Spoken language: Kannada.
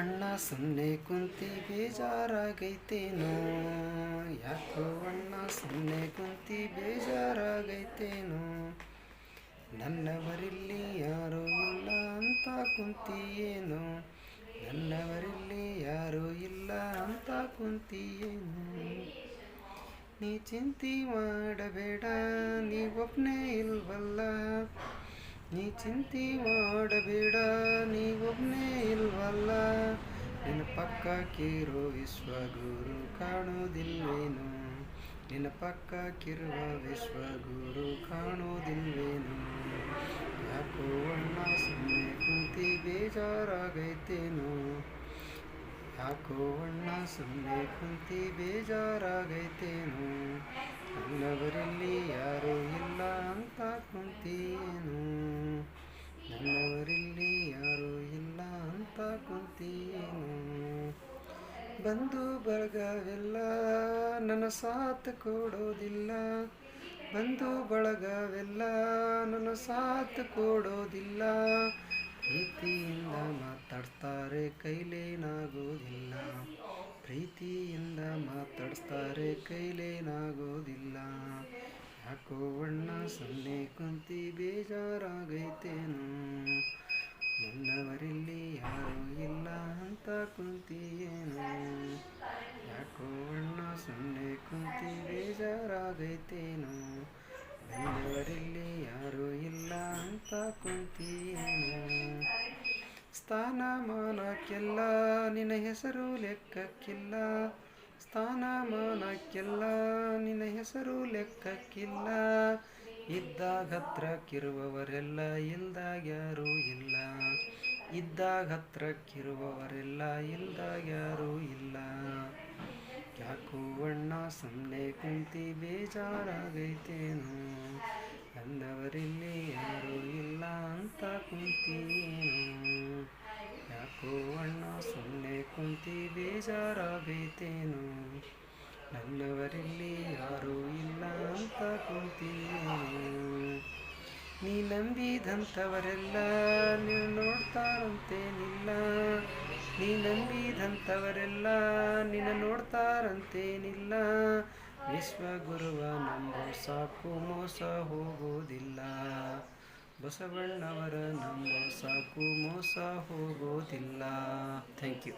ಅಣ್ಣ ಸುಮ್ಮನೆ ಕುಂತಿ ಬೇಜಾರಾಗೈತೇನೋ? ಯಾಕೋ ಅಣ್ಣ ಸುಮ್ಮನೆ ಕುಂತಿ ಬೇಜಾರಾಗೈತೇನೋ? ನನ್ನವರಿಲ್ಲಿ ಯಾರೂ ಇಲ್ಲ ಅಂತ ಕುಂತಿಯೇನೋ? ನನ್ನವರಿಲ್ಲಿ ಯಾರೂ ಇಲ್ಲ ಅಂತ ಕುಂತಿಯೇನೋ? ನೀ ಚಿಂತೆ ಮಾಡಬೇಡ, ನೀ ಒಬ್ಬನೇ ಇಲ್ವಲ್ಲ? ನೀ ಚಿಂತೆ ಮಾಡಬೇಡ ನೀ ಒಬ್ಬನೇ ಇಲ್ವಲ್ಲ. ನಿನ್ನ ಪಕ್ಕ ಪಕ್ಕಕ್ಕಿರೋ ವಿಶ್ವಗುರು ಕಾಣೋದಿಲ್ವೇನು? ನಿನ್ನ ಪಕ್ಕ ಕಿರುವ ವಿಶ್ವಗುರು ಕಾಣೋದಿಲ್ವೇನು? ಯಾಕೋ ಅಣ್ಣ ಸುಮ್ಮನೆ ಕುಂತಿ ಬೇಜಾರಾಗೈತೇನು? ಯಾಕೋ ಅಣ್ಣ ಸುಮ್ಮನೆ ಕುಂತಿ ಬೇಜಾರಾಗೈತೇನು? ನನ್ನವರಲ್ಲಿ ಬಂದು ಬಳಗವೆಲ್ಲ ನನ್ನ ಸಾಥ್ ಕೊಡೋದಿಲ್ಲ. ಬಂದು ಬಳಗವೆಲ್ಲ ನನ್ನ ಸಾಥ್ ಕೊಡೋದಿಲ್ಲ. ಪ್ರೀತಿಯಿಂದ ಮಾತಾಡ್ತಾರೆ ಕೈಲೇನಾಗೋದಿಲ್ಲ. ಪ್ರೀತಿಯಿಂದ ಮಾತಾಡ್ತಾರೆ ಕೈಲೇನಾಗೋದಿಲ್ಲ. ಯಾಕೋ ಅಣ್ಣ ಸೊನ್ನೆ ಕುಂತಿ ಬೇಜಾರಾಗೈತೇನೋ. ಕುಂತಿಯೇನು ಯಾಕೋ ಅಣ್ಣ ಸುಮ್ಮನೆ ಕುಂತಿ ಬೇಜಾರಾಗೈತೇನೋ ಬೆಂಗಳೂರಲ್ಲಿ ಯಾರೂ ಇಲ್ಲ ಅಂತ ಕುಂತಿಯೇನು ಸ್ಥಾನಮಾನಕ್ಕೆಲ್ಲ ನಿನ್ನ ಹೆಸರು ಲೆಕ್ಕಕ್ಕಿಲ್ಲ. ಸ್ಥಾನಮಾನಕ್ಕೆಲ್ಲ ನಿನ್ನ ಹೆಸರು ಲೆಕ್ಕಕ್ಕಿಲ್ಲ. ಇದ್ದಾಗ ಹತ್ರಕ್ಕಿರುವವರೆಲ್ಲ ಇಲ್ದಾಗ ಯಾರೂ ಇಲ್ಲ. ಇದ್ದಾಗ ಹತ್ರಕ್ಕಿರುವವರೆಲ್ಲ ಇಲ್ದಾಗ ಯಾರೂ ಇಲ್ಲ. ಯಾಕೋ ಅಣ್ಣ ಸುಮ್ಮನೆ ಕುಂತಿ ಬೇಜಾರಾಗೈತೇನು? ಅಂದವರಿಲ್ಲಿ ಯಾರೂ ಇಲ್ಲ ಅಂತ ಕುಂತೀನು ಯಾಕೋ ಅಣ್ಣ ಸುಮ್ಮನೆ ಕುಂತಿ ಬೇಜಾರಾಗೈತೇನು? ನನ್ನವರಿಲ್ಲಿ ಯಾರೂ ಇಲ್ಲ ಅಂತ ಕುಂತೀನು ನೀ ನಂಬಿದಂಥವರೆಲ್ಲ ನೀವು ನೋಡ್ತಾರಂತೇನಿಲ್ಲ ನೀ ನಂಬಿದಂಥವರೆಲ್ಲ ನಿನ್ನ ನೋಡ್ತಾರಂತೇನಿಲ್ಲ ವಿಶ್ವಗುರುವ ನಂಬೋ, ಸಾಕು ಮೋಸ ಹೋಗೋದಿಲ್ಲ ಬಸವಣ್ಣವರ ನಂಬೋ, ಸಾಕು ಮೋಸ ಹೋಗೋದಿಲ್ಲ ಥ್ಯಾಂಕ್ ಯು